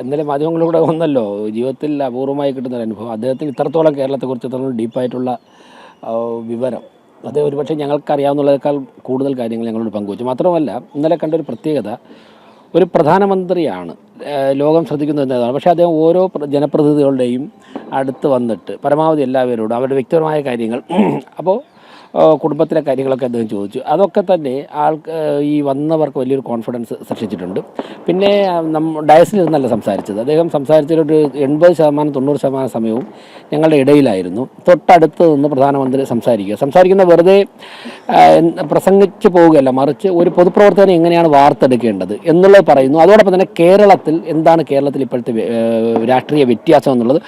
ഇന്നലെ മാധ്യമങ്ങളിലൂടെ വന്നല്ലോ. ജീവിതത്തിൽ അപൂർവമായി കിട്ടുന്ന ഒരു അനുഭവം. അദ്ദേഹത്തിന് ഇത്രത്തോളം കേരളത്തെക്കുറിച്ച് ഇത്രത്തോളം ഡീപ്പായിട്ടുള്ള വിവരം. അത് ഒരുപക്ഷെ ഞങ്ങൾക്കറിയാവുന്നതിനേക്കാൾ കൂടുതൽ കാര്യങ്ങൾ ഞങ്ങളോട് പങ്കുവച്ചു. മാത്രമല്ല ഇന്നലെ കണ്ട ഒരു പ്രത്യേകത ഒരു പ്രധാനമന്ത്രിയാണ് ലോകം ശ്രദ്ധിക്കുന്ന എന്നതാണ്. പക്ഷേ അദ്ദേഹം ഓരോ പ്ര- ജനപ്രതിനിധികളുടെയും അടുത്ത് വന്നിട്ട് പരമാവധി എല്ലാവരോടും അവരുടെ വ്യക്തിപരമായ കാര്യങ്ങൾ അപ്പോൾ കുടുംബത്തിലെ കാര്യങ്ങളൊക്കെ അദ്ദേഹം ചോദിച്ചു. അതൊക്കെ തന്നെ ആൾക്ക് ഈ വന്നവർക്ക് വലിയൊരു കോൺഫിഡൻസ് സൃഷ്ടിച്ചിട്ടുണ്ട്. പിന്നെ നമ്മ ഡയസിലിരുന്നല്ല സംസാരിച്ചത്. അദ്ദേഹം സംസാരിച്ചൊരു എൺപത് ശതമാനം തൊണ്ണൂറ് ശതമാനം സമയവും ഞങ്ങളുടെ ഇടയിലായിരുന്നു. തൊട്ടടുത്ത് നിന്ന് പ്രധാനമന്ത്രി സംസാരിക്കുക. സംസാരിക്കുന്ന വെറുതെ പ്രസംഗിച്ചു പോവുകയല്ല മറിച്ച് ഒരു പൊതുപ്രവർത്തനം എങ്ങനെയാണ് വാർത്തെടുക്കേണ്ടത് എന്നുള്ളത് പറയുന്നു. അതോടൊപ്പം തന്നെ കേരളത്തിൽ എന്താണ് കേരളത്തിൽ ഇപ്പോഴത്തെ രാഷ്ട്രീയ വ്യത്യാസം എന്നുള്ളത്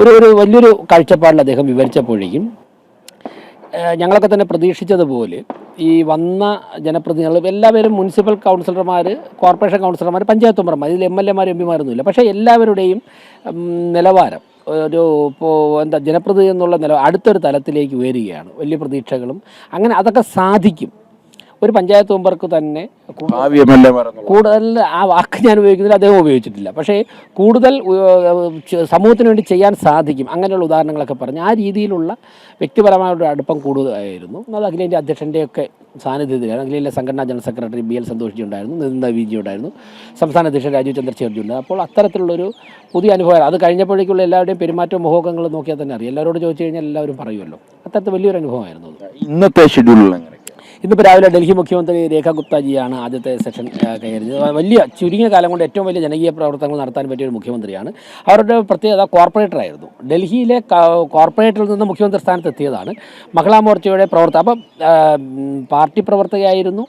ഒരു ഒരു വലിയൊരു കാഴ്ചപ്പാടിൽ അദ്ദേഹം വിവരിച്ചപ്പോഴേക്കും ഞങ്ങളൊക്കെ തന്നെ പ്രതീക്ഷിച്ചതുപോലെ ഈ വന്ന ജനപ്രതിനിധികൾ എല്ലാവരും മുനിസിപ്പൽ കൗൺസിലർമാർ കോർപ്പറേഷൻ കൗൺസിലർമാർ പഞ്ചായത്ത് മെമ്പർമാർ ഇതിൽ എം എൽ എമാർ എം പിമാരൊന്നുമില്ല. പക്ഷേ എല്ലാവരുടെയും നിലവാരം ഒരു ഇപ്പോൾ എന്താ ജനപ്രതിനിധി എന്നുള്ള നില അടുത്തൊരു തലത്തിലേക്ക് ഉയരുകയാണ്. വലിയ പ്രതീക്ഷകളും അങ്ങനെ അതൊക്കെ സാധിക്കും. ഒരു പഞ്ചായത്ത് മെമ്പർക്ക് തന്നെ കൂടുതൽ ആ വാക്ക് ഞാൻ ഉപയോഗിക്കുന്നില്ല അദ്ദേഹം ഉപയോഗിച്ചിട്ടില്ല. പക്ഷേ കൂടുതൽ സമൂഹത്തിന് വേണ്ടി ചെയ്യാൻ സാധിക്കും അങ്ങനെയുള്ള ഉദാഹരണങ്ങളൊക്കെ പറഞ്ഞ് ആ രീതിയിലുള്ള വ്യക്തിപരമായ ഒരു അടുപ്പം കൂടുതലായിരുന്നു. അത് അഖിലേന്ത്യാ അധ്യക്ഷന്റെയൊക്കെ സാന്നിധ്യത്തിലാണ്. അഖിലേന്ത്യാ സംഘടനാ general secretary B L Santoshji ഉണ്ടായിരുന്നു നിന്ദ വി ജി ഉണ്ടായിരുന്നു സംസ്ഥാന അധ്യക്ഷൻ രാജീവ് ചന്ദ്രശേഖർ ജി ഉണ്ട് അപ്പോൾ അത്തരത്തിലുള്ളൊരു പുതിയ അനുഭവം അത് കഴിഞ്ഞപ്പോഴേക്കുള്ള എല്ലാവരുടെയും പെരുമാറ്റവും മുഖങ്ങൾ നോക്കിയാൽ തന്നെ അറിയാം. എല്ലാവരോട് ചോദിച്ചു കഴിഞ്ഞാൽ എല്ലാവരും പറയുമല്ലോ. അത്തരത്തിൽ വലിയൊരു അനുഭവമായിരുന്നു ഇന്നത്തെ ഷെഡ്യൂളിൽ എങ്ങനെയൊക്കെയാണ് ഇന്നിപ്പോൾ രാവിലെ ഡൽഹി മുഖ്യമന്ത്രി രേഖ ഗുപ്താജിയാണ് ആദ്യത്തെ സെഷൻ കയറിയത് വലിയ ചുരുങ്ങിയ കാലം കൊണ്ട് ഏറ്റവും വലിയ ജനകീയ പ്രവർത്തനങ്ങൾ നടത്താൻ പറ്റിയ ഒരു മുഖ്യമന്ത്രിയാണ്. അവരുടെ പ്രത്യേകത കോർപ്പറേറ്ററായിരുന്നു ഡൽഹിയിലെ കോർപ്പറേറ്ററിൽ നിന്ന് മുഖ്യമന്ത്രി സ്ഥാനത്ത് എത്തിയതാണ് മഹിളാ മോർച്ചയുടെ പ്രവർത്തനം അപ്പം പാർട്ടി പ്രവർത്തകയായിരുന്നു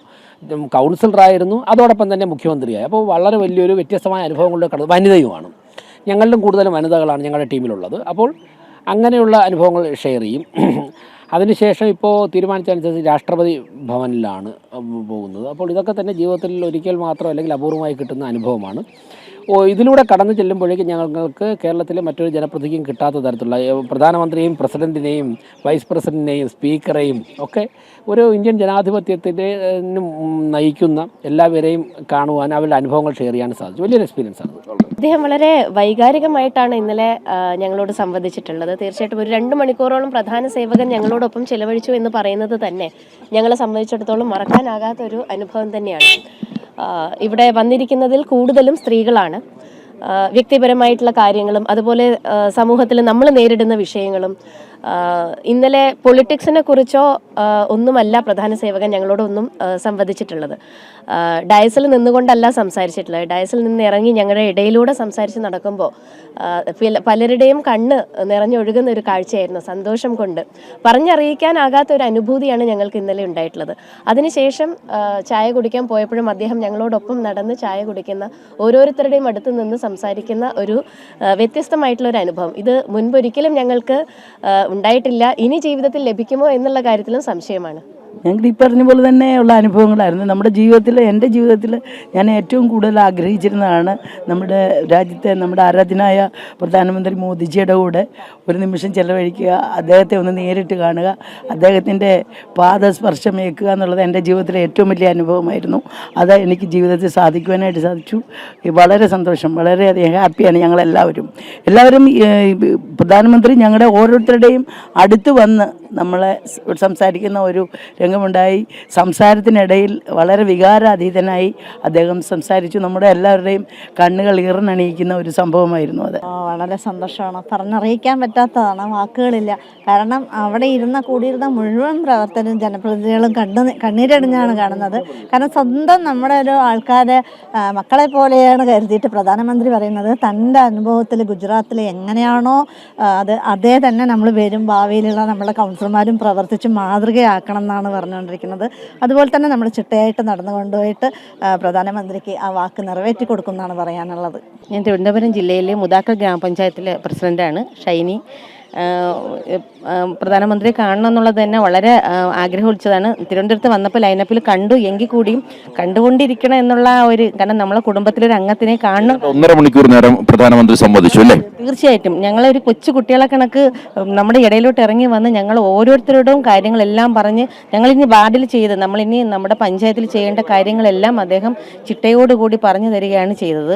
കൗൺസിലറായിരുന്നു അതോടൊപ്പം തന്നെ മുഖ്യമന്ത്രിയായി. അപ്പോൾ വളരെ വലിയൊരു വ്യത്യസ്തമായ അനുഭവങ്ങളുടെ കടന്നു വനിതയുമാണ്. ഞങ്ങളിലും കൂടുതലും വനിതകളാണ് ഞങ്ങളുടെ ടീമിലുള്ളത്. അപ്പോൾ അങ്ങനെയുള്ള അനുഭവങ്ങൾ ഷെയർ ചെയ്യും. അതിനുശേഷം ഇപ്പോൾ തീരുമാനിച്ചനുസരിച്ച് രാഷ്ട്രപതി ഭവനിലാണ് പോകുന്നത്. അപ്പോൾ ഇതൊക്കെ തന്നെ ജീവിതത്തിൽ ഒരിക്കൽ മാത്രം അല്ലെങ്കിൽ അപൂർവമായി കിട്ടുന്ന അനുഭവമാണ്. ഇതിലൂടെ കടന്നു ചെല്ലുമ്പോഴേക്കും ഞങ്ങൾക്ക് കേരളത്തിലെ മറ്റൊരു ജനപ്രതിക്കും കിട്ടാത്ത തരത്തിലുള്ള പ്രധാനമന്ത്രിയും പ്രസിഡന്റിനെയും വൈസ് പ്രസിഡന്റിനെയും സ്പീക്കറെയും ഒക്കെ ഒരു ഇന്ത്യൻ ജനാധിപത്യത്തിന്റെ നയിക്കുന്ന എല്ലാവരെയും കാണുവാൻ അവരുടെ അനുഭവങ്ങൾ ഷെയർ ചെയ്യാൻ സാധിച്ചു. വലിയൊരു എക്സ്പീരിയൻസ് ആണ് അദ്ദേഹം വളരെ വൈകാരികമായിട്ടാണ് ഇന്നലെ ഞങ്ങളോട് സംവദിച്ചിട്ടുള്ളത്. തീർച്ചയായിട്ടും ഒരു രണ്ട് മണിക്കൂറോളം പ്രധാന സേവകൻ ഞങ്ങളോടൊപ്പം ചെലവഴിച്ചു എന്ന് പറയുന്നത് തന്നെ ഞങ്ങളെ സംബന്ധിച്ചിടത്തോളം മറക്കാനാകാത്ത ഒരു അനുഭവം തന്നെയാണ്. ഇവിടെ വന്നിരിക്കുന്നതിൽ കൂടുതലും സ്ത്രീകളാണ്. വ്യക്തിപരമായിട്ടുള്ള കാര്യങ്ങളും അതുപോലെ സമൂഹത്തിൽ നമ്മൾ നേരിടുന്ന വിഷയങ്ങളും ഇന്നലെ പൊളിറ്റിക്സിനെ കുറിച്ചോ ഒന്നുമല്ല പ്രധാന സേവകൻ ഞങ്ങളോടൊന്നും സംവദിച്ചിട്ടുള്ളത്. ഡയസിൽ നിന്നുകൊണ്ടല്ല സംസാരിച്ചിട്ടുള്ളത്. ഡയസിൽ നിന്ന് ഇറങ്ങി ഞങ്ങളുടെ ഇടയിലൂടെ സംസാരിച്ച് നടക്കുമ്പോൾ പലരുടെയും കണ്ണ് നിറഞ്ഞൊഴുകുന്ന ഒരു കാഴ്ചയായിരുന്നു സന്തോഷം കൊണ്ട്. പറഞ്ഞറിയിക്കാനാകാത്ത ഒരു അനുഭൂതിയാണ് ഞങ്ങൾക്ക് ഇന്നലെ ഉണ്ടായിട്ടുള്ളത്. അതിനുശേഷം ചായ കുടിക്കാൻ പോയപ്പോഴും അദ്ദേഹം ഞങ്ങളോടൊപ്പം നടന്ന് ചായ കുടിക്കുന്ന ഓരോരുത്തരുടെയും അടുത്ത് നിന്ന് സംസാരിക്കുന്ന ഒരു വ്യത്യസ്തമായിട്ടുള്ള ഒരു അനുഭവം. ഇത് മുൻപൊരിക്കലും ഞങ്ങൾക്ക് ഉണ്ടായിട്ടില്ല. ഇനി ജീവിതത്തിൽ ലഭിക്കുമോ എന്നുള്ള കാര്യത്തിലും സംശയമാണ്. ഞങ്ങൾക്ക് ഈ പറഞ്ഞ പോലെ തന്നെയുള്ള അനുഭവങ്ങളായിരുന്നു. നമ്മുടെ ജീവിതത്തിൽ എന്റെ ജീവിതത്തിൽ ഞാൻ ഏറ്റവും കൂടുതൽ ആഗ്രഹിച്ചിരുന്നതാണ് നമ്മുടെ രാജ്യത്തെ നമ്മുടെ ആരാധ്യനായ പ്രധാനമന്ത്രി മോദിജിയുടെ കൂടെ ഒരു നിമിഷം ചെലവഴിക്കുക അദ്ദേഹത്തെ ഒന്ന് നേരിട്ട് കാണുക അദ്ദേഹത്തിന്റെ പാദസ്പർശം ഏൽക്കുക എന്നുള്ളത് എന്റെ ജീവിതത്തിലെ ഏറ്റവും വലിയ അനുഭവമായിരുന്നു. അത് എനിക്ക് ജീവിതത്തിൽ സാധിക്കുവാനായിട്ട് സാധിച്ചു. വളരെ സന്തോഷം. വളരെയധികം ഹാപ്പിയാണ് ഞങ്ങളെല്ലാവരും. എല്ലാവരും പ്രധാനമന്ത്രി ഞങ്ങളുടെ ഓരോരുത്തരുടെയും അടുത്ത് വന്ന് നമ്മളെ സംസാരിക്കുന്ന ഒരു രംഗമുണ്ടായി. സംസാരത്തിനിടയിൽ വളരെ വികാരാതീതനായി അദ്ദേഹം സംസാരിച്ചു. നമ്മുടെ എല്ലാവരുടെയും കണ്ണുകൾ ഈർന്നണിയിക്കുന്ന ഒരു സംഭവമായിരുന്നു അത്. വളരെ സന്തോഷമാണ്. പറഞ്ഞറിയിക്കാൻ പറ്റാത്തതാണ് വാക്കുകളില്ല. കാരണം അവിടെ ഇരുന്ന കൂടിയിരുന്ന മുഴുവൻ പ്രവർത്തനം ജനപ്രതിനിധികളും കണ്ണു കണ്ണീരടിഞ്ഞാണ് കാണുന്നത്. കാരണം സ്വന്തം നമ്മുടെ ഒരു ആൾക്കാരെ മക്കളെ പോലെയാണ് കരുതിയിട്ട് പ്രധാനമന്ത്രി പറയുന്നത്. തന്റെ അനുഭവത്തിൽ ഗുജറാത്തിൽ എങ്ങനെയാണോ അത് അതേ തന്നെ നമ്മൾ വരും ഭാവിയിലുള്ള നമ്മുടെ കൗൺസിലർമാരും പ്രവർത്തിച്ച് മാതൃകയാക്കണം എന്നാണ് പറഞ്ഞുകൊണ്ടിരിക്കുന്നത്. അതുപോലെ തന്നെ നമ്മൾ ചിട്ടയായിട്ട് നടന്നു കൊണ്ടുപോയിട്ട് പ്രധാനമന്ത്രിക്ക് ആ വാക്ക് നിറവേറ്റി കൊടുക്കുന്നതാണ് പറയാനുള്ളത്. ഞാൻ തിരുവനന്തപുരം ജില്ലയിലെ മുതാക്കൽ ഗ്രാമപഞ്ചായത്തിലെ പ്രസിഡന്റാണ് ഷൈനി. പ്രധാനമന്ത്രിയെ കാണണം എന്നുള്ളത് തന്നെ വളരെ ആഗ്രഹം ആഗ്രഹിച്ചതാണ് തിരുവനന്തപുരത്ത് വന്നപ്പോൾ ലൈനപ്പിൽ കണ്ടു. എങ്കിൽ കൂടിയും കണ്ടുകൊണ്ടിരിക്കണം എന്നുള്ള ഒരു കാരണം നമ്മളെ കുടുംബത്തിലൊരു അംഗത്തിനെ കാണണം. ഒന്നര മണിക്കൂർ നേരം പ്രധാനമന്ത്രി സംവദിച്ചു അല്ലേ? തീർച്ചയായിട്ടും. ഞങ്ങളൊരു കൊച്ചു കുട്ടികളെ കണക്ക് നമ്മുടെ ഇടയിലോട്ട് ഇറങ്ങി വന്ന് ഞങ്ങൾ ഓരോരുത്തരോടും കാര്യങ്ങളെല്ലാം പറഞ്ഞ് ഞങ്ങളിനി വാർഡിൽ ചെയ്ത് നമ്മളിനി നമ്മുടെ പഞ്ചായത്തിൽ ചെയ്യേണ്ട കാര്യങ്ങളെല്ലാം അദ്ദേഹം ചിട്ടയോടുകൂടി പറഞ്ഞു തരികയാണ് ചെയ്തത്.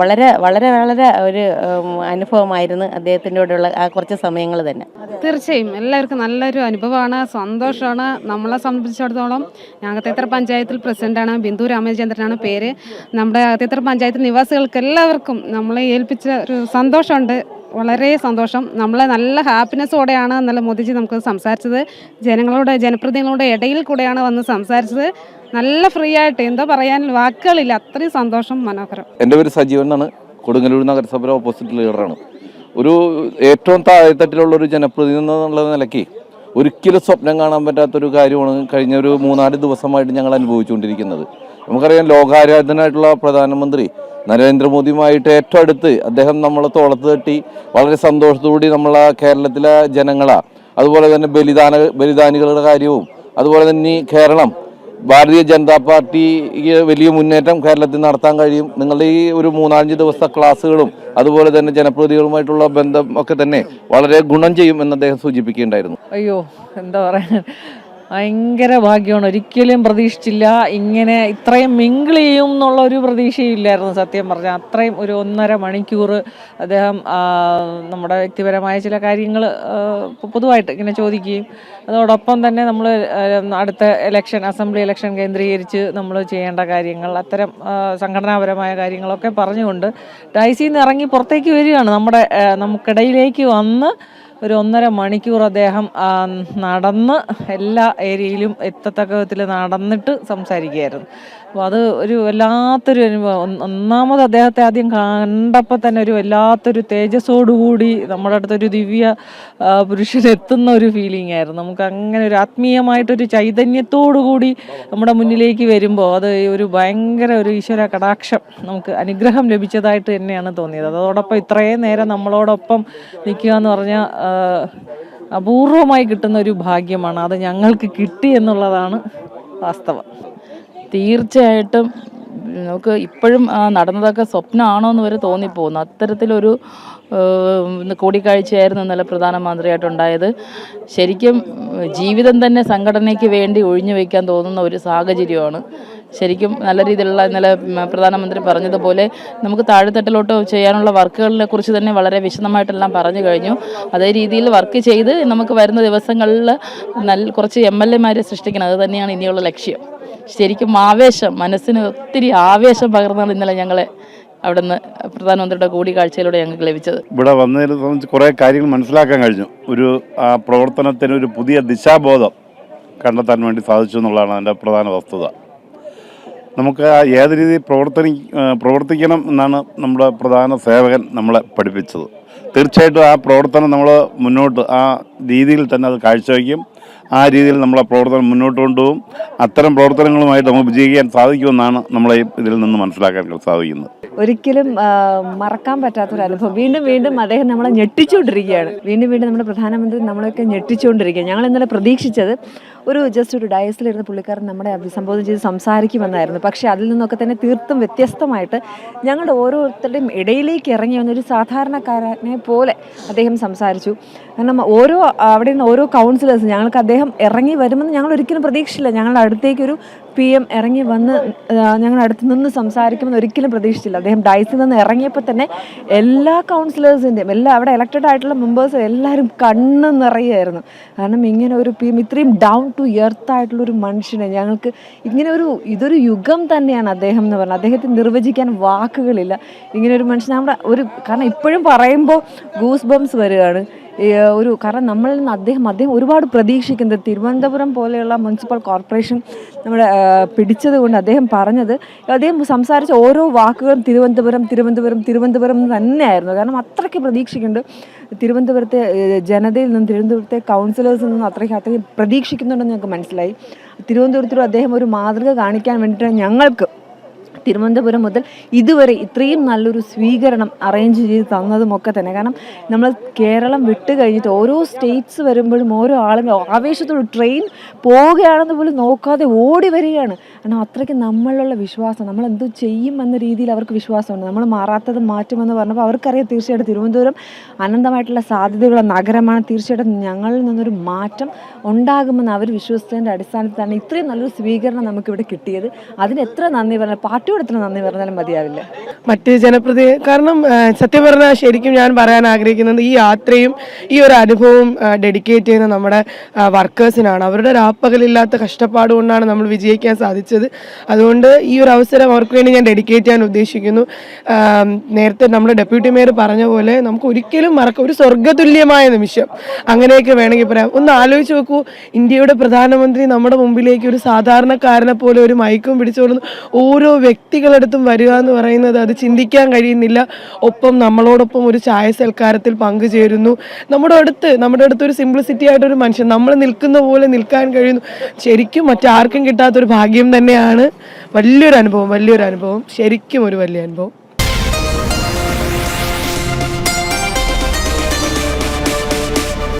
വളരെ വളരെ വളരെ ഒരു അനുഭവമായിരുന്നു അദ്ദേഹത്തിന്റെ കൂടെയുള്ള ആ കുറച്ച് സമയങ്ങൾ തന്നെ. തീർച്ചയായും എല്ലാവർക്കും നല്ലൊരു അനുഭവമാണ്. സന്തോഷമാണ്. നമ്മളെ സംബന്ധിച്ചിടത്തോളം ഞങ്ങത്തേത്ര പഞ്ചായത്തിൽ പ്രസിഡന്റാണ് ബിന്ദു രാമചന്ദ്രനാണ് പേര്. നമ്മുടെ അകത്തേത്തറ പഞ്ചായത്ത് നിവാസികൾക്ക് എല്ലാവർക്കും നമ്മളെ ഏൽപ്പിച്ച ഒരു സന്തോഷമുണ്ട്. വളരെ സന്തോഷം. നമ്മളെ നല്ല ഹാപ്പിനെസ്സോടെയാണ് നല്ല മോദിജി നമുക്ക് സംസാരിച്ചത്. ജനങ്ങളുടെ ജനപ്രതിനിധികളുടെ ഇടയിൽ കൂടെയാണ് വന്ന് സംസാരിച്ചത്. നല്ല ഫ്രീ ആയിട്ട് എന്താ പറയാൻ വാക്കുകളില്ല. അത്രയും സന്തോഷം മനോഹരം. എന്റെ പേര് സജീവൻ എന്നാണ്. കൊടുങ്ങല്ലൂർ നഗരസഭ ഓപ്പോസിറ്റ് ലീഡറാണ് ഒരു ഏറ്റവും താഴെത്തട്ടിലുള്ള ഒരു ജനപ്രതിനിധി എന്നുള്ള നിലയ്ക്ക് ഒരിക്കലും സ്വപ്നം കാണാൻ പറ്റാത്തൊരു കാര്യമാണ് കഴിഞ്ഞ ഒരു മൂന്നാൽ ദിവസമായിട്ട് ഞങ്ങൾ അനുഭവിച്ചുകൊണ്ടിരിക്കുന്നത്. നമുക്കറിയാം ലോകാരാധനായിട്ടുള്ള പ്രധാനമന്ത്രി നരേന്ദ്രമോദിയുമായിട്ട് ഏറ്റവും അടുത്ത് അദ്ദേഹം നമ്മളെ തോളത്ത് തട്ടി വളരെ സന്തോഷത്തോടുകൂടി നമ്മളെ കേരളത്തിലെ ജനങ്ങളാ. അതുപോലെ തന്നെ ബലിദാന ബലിദാനികളുടെ കാര്യവും അതുപോലെ തന്നെ കേരളം ഭാരതീയ ജനതാ പാർട്ടിക്ക് വലിയ മുന്നേറ്റം കേരളത്തിൽ നടത്താൻ കഴിയും. നിങ്ങളുടെ ഈ ഒരു മൂന്നാലഞ്ച് ദിവസത്തെ ക്ലാസ്സുകളും അതുപോലെ തന്നെ ജനപ്രതിനിധികളുമായിട്ടുള്ള ബന്ധം ഒക്കെ തന്നെ വളരെ ഗുണം ചെയ്യും എന്ന് അദ്ദേഹം സൂചിപ്പിക്കുകയുണ്ടായിരുന്നു. അയ്യോ എന്താ പറയാ ഭയങ്കര ഭാഗ്യമാണ്. ഒരിക്കലും പ്രതീക്ഷിച്ചില്ല. ഇങ്ങനെ ഇത്രയും മിങ്കിൾ ചെയ്യും എന്നുള്ള ഒരു പ്രതീക്ഷയില്ലായിരുന്നു സത്യം പറഞ്ഞാൽ അത്രയും ഒരു ഒന്നര മണിക്കൂർ അദ്ദേഹം നമ്മുടെ വ്യക്തിപരമായ ചില കാര്യങ്ങൾ പൊതുവായിട്ട് ഇങ്ങനെ ചോദിക്കുകയും അതോടൊപ്പം തന്നെ നമ്മൾ അടുത്ത ഇലക്ഷൻ അസംബ്ലി ഇലക്ഷൻ കേന്ദ്രീകരിച്ച് നമ്മൾ ചെയ്യേണ്ട കാര്യങ്ങൾ അത്തരം സംഘടനാപരമായ കാര്യങ്ങളൊക്കെ പറഞ്ഞുകൊണ്ട് ഡൈസിന്ന് ഇറങ്ങി പുറത്തേക്ക് വരികയാണ്. നമ്മുടെ നമുക്കിടയിലേക്ക് വന്ന് ഒരു ഒന്നര മണിക്കൂർ അദ്ദേഹം നടന്ന് എല്ലാ ഏരിയയിലും എത്തത്തക്ക വിധത്തിൽ നടന്നിട്ട് സംസാരിക്കുകയായിരുന്നു. അപ്പോൾ അത് ഒരു വല്ലാത്തൊരു അനുഭവം ഒന്നാമത് അദ്ദേഹത്തെ ആദ്യം കണ്ടപ്പോൾ തന്നെ ഒരു വല്ലാത്തൊരു തേജസ്സോടുകൂടി നമ്മുടെ അടുത്തൊരു ദിവ്യ പുരുഷനെത്തുന്ന ഒരു ഫീലിംഗ് ആയിരുന്നു. നമുക്ക് അങ്ങനെ ഒരു ആത്മീയമായിട്ടൊരു ചൈതന്യത്തോടു കൂടി നമ്മുടെ മുന്നിലേക്ക് വരുമ്പോൾ അത് ഒരു ഭയങ്കര ഒരു ഈശ്വര കടാക്ഷം നമുക്ക് അനുഗ്രഹം ലഭിച്ചതായിട്ട് തന്നെയാണ് തോന്നിയത്. അതോടൊപ്പം ഇത്രയും നേരം നമ്മളോടൊപ്പം നിൽക്കുക എന്ന് പറഞ്ഞാൽ അപൂർവമായി കിട്ടുന്ന ഒരു ഭാഗ്യമാണ്. അത് ഞങ്ങൾക്ക് കിട്ടി എന്നുള്ളതാണ് വാസ്തവം. തീർച്ചയായിട്ടും നമുക്ക് ഇപ്പോഴും നടന്നതൊക്കെ സ്വപ്നമാണോ എന്ന് വരെ തോന്നിപ്പോകുന്നു. അത്തരത്തിലൊരു കൂടിക്കാഴ്ചയായിരുന്നു ഇന്നലെ പ്രധാനമന്ത്രിയായിട്ടുണ്ടായത്. ശരിക്കും ജീവിതം തന്നെ സംഘടനയ്ക്ക് വേണ്ടി ഒഴിഞ്ഞു വയ്ക്കാൻ തോന്നുന്ന ഒരു സാഹചര്യമാണ്. ശരിക്കും നല്ല രീതിയിലുള്ള ഇന്നലെ പ്രധാനമന്ത്രി പറഞ്ഞതുപോലെ നമുക്ക് താഴെത്തട്ടിലോട്ട് ചെയ്യാനുള്ള വർക്കുകളെ കുറിച്ച് തന്നെ വളരെ വിശദമായിട്ടെല്ലാം പറഞ്ഞു കഴിഞ്ഞു. അതേ രീതിയിൽ വർക്ക് ചെയ്ത് നമുക്ക് വരുന്ന ദിവസങ്ങളിൽ നല്ല കുറച്ച് എം എൽ എമാരെ സൃഷ്ടിക്കണം. അത് തന്നെയാണ് ഇനിയുള്ള ലക്ഷ്യം. ശരിക്കും ആവേശം മനസ്സിന് ഒത്തിരി ആവേശം പകർന്നാണ് ഇന്നലെ ഞങ്ങളെ അവിടുന്ന് പ്രധാനമന്ത്രിയുടെ കൂടിക്കാഴ്ചയിലൂടെ ഞങ്ങൾക്ക് ലഭിച്ചത്. ഇവിടെ വന്നതിനെ സംബന്ധിച്ച് കുറേ കാര്യങ്ങൾ മനസ്സിലാക്കാൻ കഴിഞ്ഞു. ഒരു പ്രവർത്തനത്തിന് ഒരു പുതിയ ദിശാബോധം കണ്ടെത്താൻ വേണ്ടി സാധിച്ചു എന്നുള്ളതാണ് അതിന്റെ പ്രധാന വസ്തുത. നമുക്ക് ഏത് രീതിയിൽ പ്രവർത്തനി പ്രവർത്തിക്കണം എന്നാണ് നമ്മുടെ പ്രധാന സേവകൻ നമ്മളെ പഠിപ്പിച്ചത്. തീർച്ചയായിട്ടും ആ പ്രവർത്തനം നമ്മൾ മുന്നോട്ട് ആ രീതിയിൽ തന്നെ അത് കാഴ്ചവെക്കും. ആ രീതിയിൽ നമ്മളെ പ്രവർത്തനം മുന്നോട്ട് കൊണ്ടുപോകും. അത്തരം പ്രവർത്തനങ്ങളുമായിട്ട് നമുക്ക് വിജയിക്കാൻ സാധിക്കുമെന്നാണ് നമ്മളെ ഇതിൽ നിന്ന് മനസ്സിലാക്കാൻ സാധിക്കുന്നത്. ഒരിക്കലും മറക്കാൻ പറ്റാത്തൊരു അനുഭവം വീണ്ടും വീണ്ടും അദ്ദേഹം നമ്മളെ ഞെട്ടിച്ചുകൊണ്ടിരിക്കുകയാണ് വീണ്ടും വീണ്ടും നമ്മുടെ പ്രധാനമന്ത്രി നമ്മളെയൊക്കെ ഞെട്ടിച്ചുകൊണ്ടിരിക്കുകയാണ് ഞങ്ങൾ ഇന്നലെ പ്രതീക്ഷിച്ചത് ഒരു ജസ്റ്റ് ഒരു ഡയസിലിരുന്ന് പുള്ളിക്കാരൻ നമ്മളെ അഭിസംബോധന ചെയ്ത് സംസാരിക്കുമെന്നായിരുന്നു. പക്ഷേ അതിൽ നിന്നൊക്കെ തന്നെ തീർത്തും വ്യത്യസ്തമായിട്ട് ഞങ്ങളുടെ ഓരോരുത്തരുടെയും ഇടയിലേക്ക് ഇറങ്ങി വന്നൊരു സാധാരണക്കാരനെ പോലെ അദ്ദേഹം സംസാരിച്ചു. കാരണം ഓരോ അവിടെ നിന്ന് ഓരോ കൗൺസിലേഴ്സ് ഞങ്ങൾക്ക് അദ്ദേഹം ഇറങ്ങി വരുമെന്ന് ഞങ്ങൾ ഒരിക്കലും പ്രതീക്ഷിച്ചില്ല. ഞങ്ങളുടെ അടുത്തേക്കൊരു പി എം ഇറങ്ങി വന്ന് ഞങ്ങൾ അടുത്ത് നിന്ന് സംസാരിക്കുമെന്ന് ഒരിക്കലും പ്രതീക്ഷിച്ചില്ല. അദ്ദേഹം ഡൈസിൽ നിന്ന് ഇറങ്ങിയപ്പോൾ തന്നെ എല്ലാ കൗൺസിലേഴ്സിന്റെയും എല്ലാ അവിടെ ഇലക്റ്റഡ് ആയിട്ടുള്ള മെമ്പേഴ്സ് എല്ലാവരും കണ്ണ് നിറയായിരുന്നു കാരണം ഇങ്ങനെ ഒരു പി എം ഇത്രയും ഡൗൺ ടു എർത്ത് ആയിട്ടുള്ള ഒരു മനുഷ്യനെ ഞങ്ങൾക്ക് ഇങ്ങനെ ഒരു ഇതൊരു യുഗം തന്നെയാണ് അദ്ദേഹം എന്ന് പറഞ്ഞത്. അദ്ദേഹത്തെ നിർവചിക്കാൻ വാക്കുകളില്ല. ഇങ്ങനെ ഒരു മനുഷ്യൻ നമ്മുടെ ഒരു കാരണം ഇപ്പോഴും പറയുമ്പോൾ ഗൂസ് ബംസ് വരികയാണ് ഒരു കാരണം നമ്മളിൽ നിന്ന് അദ്ദേഹം അദ്ദേഹം ഒരുപാട് പ്രതീക്ഷിക്കുന്നത്. തിരുവനന്തപുരം പോലെയുള്ള മുനിസിപ്പൽ കോർപ്പറേഷൻ നമ്മുടെ പിടിച്ചത് കൊണ്ട് അദ്ദേഹം പറഞ്ഞത് അദ്ദേഹം സംസാരിച്ച ഓരോ വാക്കുകളും തിരുവനന്തപുരം തിരുവനന്തപുരം തിരുവനന്തപുരം തന്നെയായിരുന്നു. കാരണം അത്രയ്ക്ക് പ്രതീക്ഷിക്കുന്നുണ്ട്. തിരുവനന്തപുരത്തെ ജനതയിൽ നിന്നും തിരുവനന്തപുരത്തെ കൗൺസിലേഴ്സിൽ നിന്നും അത്രയ്ക്ക് അത്രയും പ്രതീക്ഷിക്കുന്നുണ്ടെന്ന് ഞങ്ങൾക്ക് മനസ്സിലായി. തിരുവനന്തപുരത്തിലും അദ്ദേഹം ഒരു മാതൃക കാണിക്കാൻ വേണ്ടിയിട്ടാണ് ഞങ്ങൾക്ക് തിരുവനന്തപുരം മുതൽ ഇതുവരെ ഇത്രയും നല്ലൊരു സ്വീകരണം അറേഞ്ച് ചെയ്ത് തന്നതുമൊക്കെ തന്നെ. കാരണം നമ്മൾ കേരളം വിട്ട് കഴിഞ്ഞിട്ട് ഓരോ സ്റ്റേറ്റ്സ് വരുമ്പോഴും ഓരോ ആളുകൾ ആവേശത്തോട് ട്രെയിൻ പോവുകയാണെന്ന് പോലും നോക്കാതെ ഓടി വരികയാണ്. കാരണം അത്രയ്ക്ക് നമ്മളിലുള്ള വിശ്വാസം നമ്മൾ എന്തോ ചെയ്യും എന്ന രീതിയിൽ അവർക്ക് വിശ്വാസമുണ്ട്. നമ്മൾ മാറാത്തത് മാറ്റുമെന്ന് പറഞ്ഞപ്പോൾ അവർക്കറിയാം തീർച്ചയായിട്ടും തിരുവനന്തപുരം അനന്തമായിട്ടുള്ള സാധ്യതയുള്ള നഗരമാണ്. തീർച്ചയായിട്ടും ഞങ്ങളിൽ നിന്നൊരു മാറ്റം ഉണ്ടാകുമെന്ന് അവർ വിശ്വസിച്ചതിന്റെ അടിസ്ഥാനത്തിലാണ് ഇത്രയും നല്ലൊരു സ്വീകരണം നമുക്കിവിടെ കിട്ടിയത്. അതിന് എത്ര നന്ദി പറഞ്ഞാൽ പാർട്ടിയോട് എത്ര നന്ദി പറഞ്ഞാലും മതിയാവില്ല. മറ്റ് ജനപ്രതി കാരണം സത്യം പറഞ്ഞാൽ ശരിക്കും ഞാൻ പറയാൻ ആഗ്രഹിക്കുന്നത് ഈ യാത്രയും ഈ ഒരു അനുഭവവും ഡെഡിക്കേറ്റ് ചെയ്യുന്ന നമ്മുടെ വർക്കേഴ്സിനാണ് അവരുടെ രാപ്പകലില്ലാത്ത കഷ്ടപ്പാട് കൊണ്ടാണ് നമ്മൾ വിജയിക്കാൻ സാധിച്ചത്. അതുകൊണ്ട് ഈ ഒരു അവസരം അവർക്ക് വേണ്ടി ഞാൻ ഡെഡിക്കേറ്റ് ചെയ്യാൻ ഉദ്ദേശിക്കുന്നു. നേരത്തെ നമ്മുടെ ഡെപ്യൂട്ടി മേയർ പറഞ്ഞ പോലെ നമുക്ക് ഒരിക്കലും മറക്ക ഒരു സ്വർഗതുല്യമായ നിമിഷം അങ്ങനെയൊക്കെ വേണമെങ്കിൽ പറയാം. ഒന്ന് ആലോചിച്ച് നോക്കൂ ഇന്ത്യയുടെ പ്രധാനമന്ത്രി നമ്മുടെ മുമ്പിലേക്ക് ഒരു സാധാരണക്കാരനെ പോലെ ഒരു മയക്കും പിടിച്ചുകൊണ്ട് ഓരോ വ്യക്തികളടുത്തും വരിക എന്ന് പറയുന്നത് അത് ചിന്തിക്കാൻ കഴിയുന്നില്ല. ഒപ്പം നമ്മളോടൊപ്പം ഒരു ചായ സൽക്കാരത്തിൽ പങ്കുചേരുന്നു. നമ്മുടെ അടുത്ത് നമ്മുടെ അടുത്ത് ഒരു സിംപ്ലിസിറ്റി ആയിട്ടൊരു മനുഷ്യൻ നമ്മൾ നിൽക്കുന്ന പോലെ നിൽക്കാൻ കഴിയുന്നു. ശരിക്കും മറ്റാർക്കും കിട്ടാത്തൊരു ഭാഗ്യം തന്നെയാണ്. വലിയൊരു അനുഭവം വലിയൊരു അനുഭവം. ശരിക്കും ഒരു വലിയ അനുഭവം.